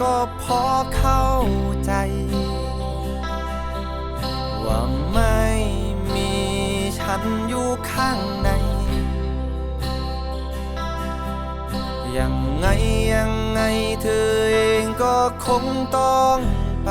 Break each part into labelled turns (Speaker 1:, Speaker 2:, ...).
Speaker 1: ก็พอเข้าใจ ว่าไม่มีฉันอยู่ข้างใน ยังไงยังไงเธอเองก็คงต้องไป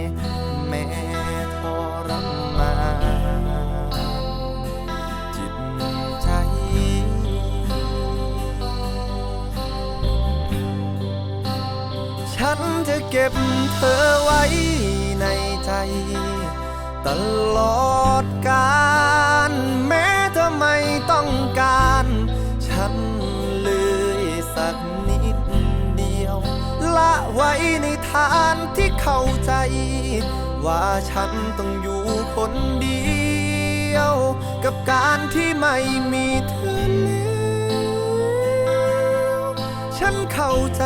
Speaker 1: ฉันจะเก็บเธอไว้ในใจ ตลอดกาลแม้เธอไม่ต้องการ ฉันเลยสักนิดเดียว ละไว้ในฐานที่เข้าใจ ว่าฉันต้องอยู่คนเดียว กับการที่ไม่มีเธอแล้วฉันเข้าใจ